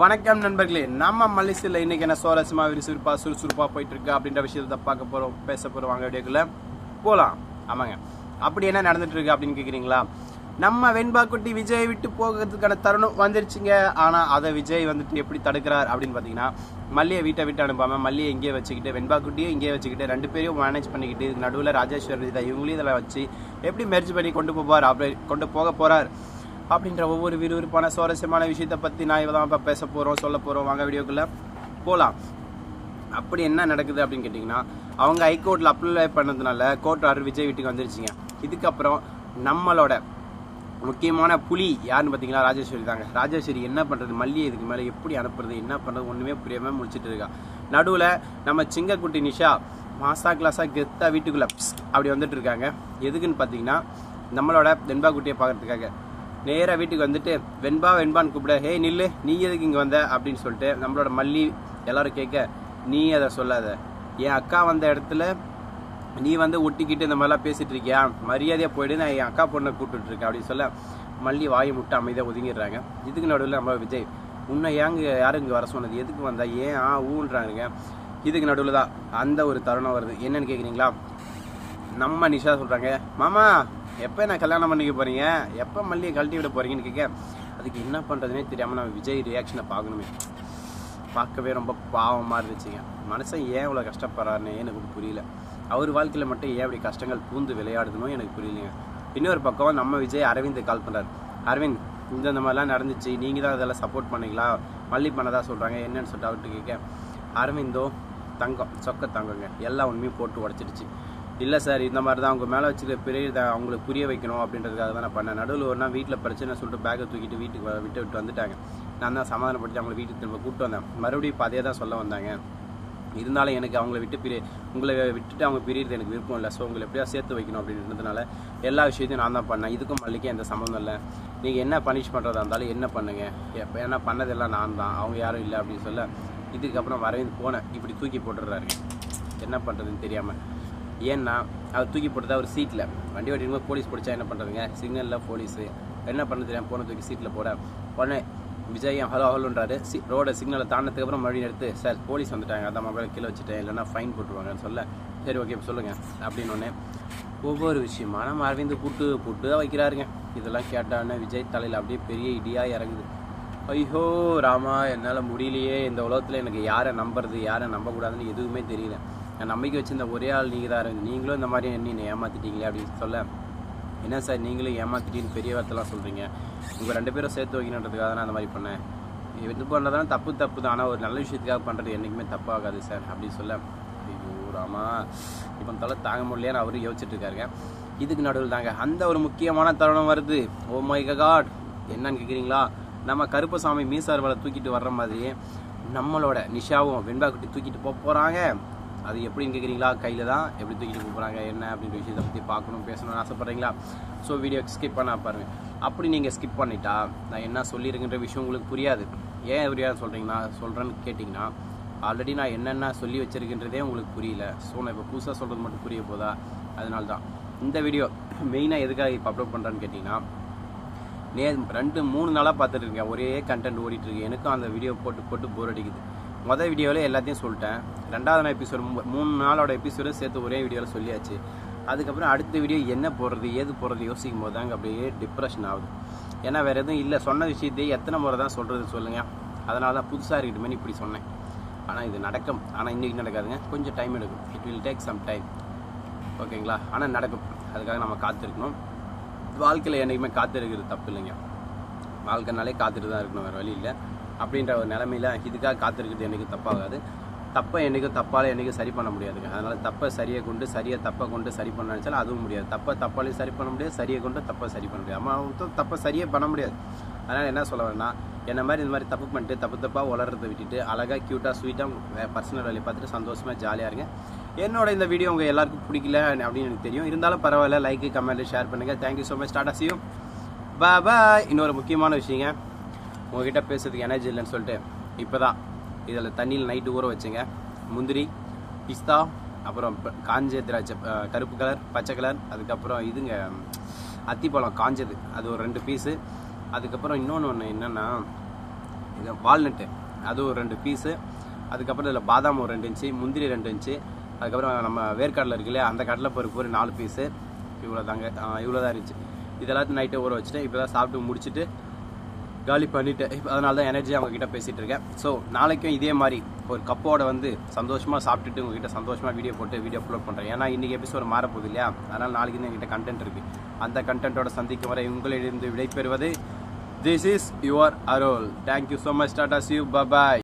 வணக்கம் நண்பர்களே நம்ம மலேசியில் இன்னைக்கு என்ன சுவாரஸ்யமா விறுவிறுப்பா சுறுசுறுப்பா போயிட்டு இருக்கு அப்படின்ற விஷயத்தை பார்க்க போறோம் பேச போறோம் வாங்க வீடியோக்குள்ள. போலாம். ஆமாங்க. அப்படி என்ன நடந்துட்டு இருக்கு அப்படின்னு கேக்குறீங்களா? நம்ம வெண்பாக்குட்டி விஜய் விட்டு போகிறதுக்கான தருணம் வந்துருச்சுங்க. ஆனா அதை விஜய் வந்துட்டு எப்படி தடுக்கிறார் அப்படின்னு பாத்தீங்கன்னா மல்லியை வீட்டை விட்டு அனுப்பாம மல்லியை இங்கே வச்சுக்கிட்டு வெண்பா இங்கே வச்சுக்கிட்டு ரெண்டு பேரையும் மேனேஜ் பண்ணிக்கிட்டு இதுக்கு நடுவில் ராஜேஸ்வரி இதை இவங்களையும் இதில் வச்சு எப்படி மெர்ஜ் பண்ணி கொண்டு போவார் அப்படி கொண்டு போக போறார். அப்படின்ற ஒவ்வொரு விறுவிறுப்பான சுவாரஸ்யமான விஷயத்தை பற்றி நான் இவதான் இப்போ பேச போகிறோம் சொல்ல போகிறோம் வாங்க வீடியோக்குள்ளே போகலாம் அப்படி என்ன நடக்குது அப்படின்னு கேட்டிங்கன்னா அவங்க ஹைகோர்ட்டில் அப்ளை பண்ணதுனால கோர்ட் ஆர்டர் விஜய் வீட்டுக்கு வந்துருச்சுங்க. இதுக்கப்புறம் நம்மளோட முக்கியமான புலி யாருன்னு பார்த்தீங்கன்னா ராஜேஸ்வரி தாங்க. ராஜேஸ்வரி என்ன பண்ணுறது மல்லியை இதுக்கு மேலே எப்படி அனுப்புறது? என்ன பண்ணுறது ஒன்றுமே புரியாமல் முடிச்சிட்டு இருக்கா. நடுவில் நம்ம சிங்கக்குட்டி நிஷா மாசா கிளாஸாக கெத்தாக வீட்டுக்குள்ளே அப்படி வந்துட்டு இருக்காங்க. எதுக்குன்னு பார்த்தீங்கன்னா நம்மளோட வெண்பா குட்டியை பார்க்கறதுக்காக நேராக வீட்டுக்கு வந்துட்டு வெண்பா வெண்பான்னு கூப்பிட. ஹே நில்லு. நீ எதுக்கு இங்கே வந்த? அப்படின்னு சொல்லிட்டு நம்மளோட மல்லி எல்லாரும் கேட்க நீ அதை சொல்லாத. என் அக்கா வந்த இடத்துல நீ வந்து ஒட்டிக்கிட்டு இந்த மாதிரிலாம் பேசிகிட்டு இருக்கியா? மரியாதையாக போயிட்டு நான் என் அக்கா பொண்ணை கூப்பிட்டுருக்கேன் அப்படின்னு சொல்ல மல்லி வாயை முட்டை அமைதியாக ஒதுங்கிடுறாங்க. இதுக்கு நடுவில் நம்ம விஜய் உன்னை ஏங்க யாரும் இங்கே வர சொன்னது? எதுக்கு வந்தா? ஏன்? ஆ ஊன்றாங்க இதுக்கு நடுவில் தான் அந்த ஒரு தருணம் வருது. என்னன்னு கேட்குறீங்களா நம்ம நிஷா சொல்கிறாங்க மாமா எப்போ நான் கல்யாணம் பண்ணிக்க போகிறீங்க எப்போ மல்லியை கழட்டி விட போகிறீங்கன்னு கேட்க அதுக்கு என்ன பண்ணுறதுனே தெரியாமல் நம்ம விஜய் ரியாக்ஷனை பார்க்கணுமே. பார்க்கவே ரொம்ப பாவமாக இருந்துச்சுங்க. மனுஷன் ஏன் இவ்வளோ கஷ்டப்படுறாருன்னு எனக்கு புரியல. அவர் வாழ்க்கையில் மட்டும் ஏன் அப்படி கஷ்டங்கள் பூந்து விளையாடுதுனோ எனக்கு புரியலைங்க. இன்னொரு பக்கம் நம்ம விஜய் அரவிந்த் கால் பண்ணுறாரு அரவிந்த் இந்த இந்த மாதிரிலாம் நடந்துச்சு. நீங்கள் தான் அதெல்லாம் சப்போர்ட் பண்ணீங்களா? மல்லி பண்ணதா சொல்கிறாங்க என்னன்னு சொல்லிட்டு அவர்கிட்ட கேட்க அரவிந்தோ தங்கம் சொக்க தங்கங்க. எல்லா உண்மையும் போட்டு உடச்சிடுச்சு. இல்லை சார் இந்த மாதிரி தான் அவங்க மேலே வச்சுருக்க பெரிய அவங்களுக்கு புரிய வைக்கணும் அப்படின்றதுக்காக தான் நான் பண்ணேன். நடுவில் ஒரு வீட்டில் பிரச்சனை சொல்லிட்டு பேக்கை தூக்கிட்டு வீட்டுக்கு விட்டு விட்டு வந்துட்டாங்க. நான் தான் சமாதானப்படுத்தி அவங்களை வீட்டுக்கு திரும்ப கூப்பிட்டு வந்தேன். மறுபடியும் இப்போ அதே தான் சொல்ல வந்தாங்க. இருந்தாலும் எனக்கு அவங்கள விட்டு பிரி உங்களை விட்டுட்டு அவங்க பிரியறது எனக்கு விருப்பம் இல்லை. ஸோ உங்களை எப்படியா சேர்த்து வைக்கணும் அப்படின்றதுனால எல்லா விஷயத்தையும் நான் தான் பண்ணேன். இதுக்கும் மல்லிக்கும் எந்த சம்மந்தம் இல்லை. நீங்கள் என்ன பனிஷ் பண்ணுறதா இருந்தாலும் என்ன பண்ணுங்கள் எப்போ ஏன்னா பண்ணதெல்லாம் நான் தான். அவங்க யாரும் இல்லை அப்படின்னு சொல்ல இதுக்கப்புறம் வரவேந்து போனேன். இப்படி தூக்கி போட்டுடுறாரு என்ன பண்ணுறதுன்னு தெரியாமல் ஏன்னா அவர் தூக்கி போட்டது அவர் சீட்டில் வண்டி ஓட்டிருக்கும் போலீஸ் பிடிச்சா என்ன பண்ணுறதுங்க சிக்னலில் போலீஸு என்ன பண்ண தெரியாமல் போன தூக்கி சீட்டில் போட. உடனே விஜய் ஹலோ ஹலோன்றாரு. சி ரோட சிக்னலை தாண்டதுக்கப்புறம் மறுபடியும் எடுத்து சார் போலீஸ் வந்துட்டாங்க. அதான் மொபைல் கீழே வச்சுட்டேன் இல்லைன்னா ஃபைன் போட்டுருவாங்கன்னு சொல்ல. சரி ஓகே சொல்லுங்கள் அப்படின்னு ஒன்று ஒவ்வொரு விஷயமா நம்ம அரவிந்த் புட்டு புட்டு தான் வைக்கிறாருங்க. இதெல்லாம் கேட்டானே விஜய் தலையில் அப்படியே பெரிய இடியாக இறங்குது. ஐயோ ராமா என்னால் முடியலையே. இந்த உலகத்தில் எனக்கு யாரை நம்புறது? யாரை நம்பக்கூடாதுன்னு எதுவுமே தெரியல. நான் நம்பிக்கை வச்சிருந்த ஒரே ஆள் நீங்கள் தான் இருந்து நீங்களும் இந்த மாதிரி என்ன ஏமாத்திட்டீங்களே அப்படின்னு சொல்ல என்ன சார் நீங்களும் ஏமாத்திட்டீன்னு பெரிய வார்த்தைலாம் சொல்கிறீங்க உங்கள் ரெண்டு பேரும் சேர்த்து வைக்கணுன்றதுக்காக தான் நான் அந்த மாதிரி பண்ணேன். இது பண்ணுறதுனால தப்பு தப்பு தான். ஆனால் ஒரு நல்ல விஷயத்துக்காக பண்ணுறது என்றைக்குமே தப்பாகாது சார் அப்படின்னு சொல்ல ஐயோ ராமா. இப்போ தலை தாங்க முடியலையான்னு அவரும் யோசிச்சுட்டு இருக்காருங்க. இதுக்கு நடுவில் தாங்க அந்த ஒரு முக்கியமான தருணம் வருது. ஓ மை காட் என்னன்னு கேட்குறீங்களா நம்ம கருப்பசாமி மீசார்வலை தூக்கிட்டு வர்ற மாதிரியே நம்மளோட நிஷாவும் வெண்பா குட்டி தூக்கிட்டு போக போகிறாங்க அது எப்படின்னு கேட்குறீங்களா கையில் தான். எப்படி தூக்கிட்டு கூப்பிட்றாங்க என்ன? அப்படின்ற விஷயத்தை பற்றி பார்க்கணும் பேசணும்னு ஆசைப்பட்றீங்களா? ஸோ வீடியோ ஸ்கிப் பண்ணால் பாருங்கள் அப்படி நீங்கள் ஸ்கிப் பண்ணிட்டா நான் என்ன சொல்லியிருக்கின்ற விஷயம் உங்களுக்கு புரியாது. ஏன் புரியாது சொல்கிறீங்கன்னா சொல்கிறேன்னு கேட்டிங்கன்னா ஆல்ரெடி நான் என்னென்ன சொல்லி வச்சுருக்கின்றதே உங்களுக்கு புரியல. ஸோ நான் இப்போ புதுசாக சொல்கிறது மட்டும் புரிய போதா? அதனால தான் இந்த வீடியோ மெயினாக எதுக்காக இப்போ அப்லோட் பண்ணுறேன்னு கேட்டிங்கன்னா நே ரெண்டு மூணு நாளாக பார்த்துட்டு இருக்கேன். ஒரே கண்டென்ட் ஓடிட்டு எனக்கும் அந்த வீடியோ போட்டு போட்டு போர் அடிக்குது. மொதல் வீடியோவில் எல்லாத்தையும் சொல்லிட்டேன். ரெண்டாவது நாள் எபிசோடு மூணு நாளோட எபிசோடு சேர்த்து ஒரே வீடியோவில் சொல்லியாச்சு. அதுக்கப்புறம் அடுத்த வீடியோ என்ன போடுறது ஏது போடுறது யோசிக்கும் போது தாங்க அப்படியே டிப்ரெஷன் ஆகுது. ஏன்னா வேறு எதுவும் இல்லை. சொன்ன விஷயத்தையே எத்தனை முறை தான் சொல்கிறது சொல்லுங்கள் அதனால தான் புதுசாக இருக்கட்டுமே இப்படி சொன்னேன். ஆனால் இது நடக்கும். ஆனால் இன்றைக்கி நடக்காதுங்க. கொஞ்சம் டைம் எடுக்கும். It will take some time ஓகேங்களா? ஆனால் நடக்கும். அதுக்காக நம்ம காத்திருக்கணும். வாழ்க்கையில் என்றைக்குமே காத்திருக்கிறது தப்பு இல்லைங்க. வாழ்க்கைனாலே காத்துட்டு தான் இருக்கணும். வேறு வழி இல்லை. அப்படின்ற ஒரு நிலமையில இதுக்காக காத்திருக்கிறது என்றைக்கும் தப்பாகாது. தப்பை என்றைக்கும் தப்பால் என்றைக்கும் சரி பண்ண முடியாதுங்க. அதனால் தப்பை சரியை கொண்டு சரியை தப்பை கொண்டு சரி பண்ண நினச்சாலும் அதுவும் முடியாது. தப்பை தப்பாலையும் சரி பண்ண முடியாது சரியை கொண்டு தப்பை சரி பண்ண முடியாது. அம்மா தப்பை சரியே பண்ண முடியாது. அதனால் என்ன சொல்ல வரேன்னா என்ன மாதிரி இந்த மாதிரி தப்பு பண்ணிட்டு தப்பு தப்பாக வளர்றதை விட்டுட்டு அழகாக க்யூட்டாக ஸ்வீட்டாக பர்சனல் வேலையை பார்த்துட்டு சந்தோஷமாக ஜாலியாக இருங்க. என்னோட இந்த வீடியோ உங்கள் எல்லாருக்கும் பிடிக்கல அப்படின்னு எனக்கு தெரியும். இருந்தாலும் பரவாயில்ல லைக்கு கமெண்ட்டு ஷேர் பண்ணுங்கள் thank you so much tata சியும் பா பாய் இன்னொரு முக்கியமான விஷயங்க. உங்ககிட்ட பேசுறதுக்கு எனர்ஜி இல்லைன்னு சொல்லிட்டு இப்போ தான் இதில் தண்ணியில் நைட்டு ஊற வச்சுங்க. முந்திரி பிஸ்தா அப்புறம் காஞ்ச திராட்சை கருப்பு கலர் பச்சை கலர் அதுக்கப்புறம் இதுங்க அத்திப்பழம் காஞ்சது. அது ஒரு ரெண்டு பீஸு அதுக்கப்புறம் இன்னொன்று ஒன்று என்னென்னா இது வால்நட்டு அது ஒரு ரெண்டு பீஸு அதுக்கப்புறம் இதில் பாதாம் ஒரு ரெண்டு இன்ச்சு முந்திரி ரெண்டு இன்ச்சு அதுக்கப்புறம் நம்ம வேர்க்கடலை இருக்கு இல்லையா அந்த கடலை பருப்பு ஒரு நாலு பீஸு இவ்வளோ தாங்க இவ்வளோ தான் இருந்துச்சு. இதெல்லாத்தையும் நைட்டை ஊற வச்சுட்டு இப்போ தான் சாப்பிட்டு முடிச்சுட்டு காலி பண்ணிட்டு இப்போ அதனால தான் எனர்ஜி அவங்க கிட்ட பேசிட்டு இருக்கேன். ஸோ நாளைக்கும் இதே மாதிரி ஒரு கப்போட வந்து சந்தோஷமாக சாப்பிட்டுட்டு உங்ககிட்ட சந்தோஷமாக வீடியோ போட்டு வீடியோ அப்லோட் பண்ணுறேன் ஏன்னா இன்னைக்கு எபிசோட் மாறப்போகுது இல்லையா? அதனால் நாளைக்கு என்கிட்ட கண்டென்ட் இருக்கு. அந்த கண்டென்ட்டோட சந்திக்கும் வரை உங்களிடம் விடைபெறுவது this is your Arrol thank you so much tata Shiv bye bye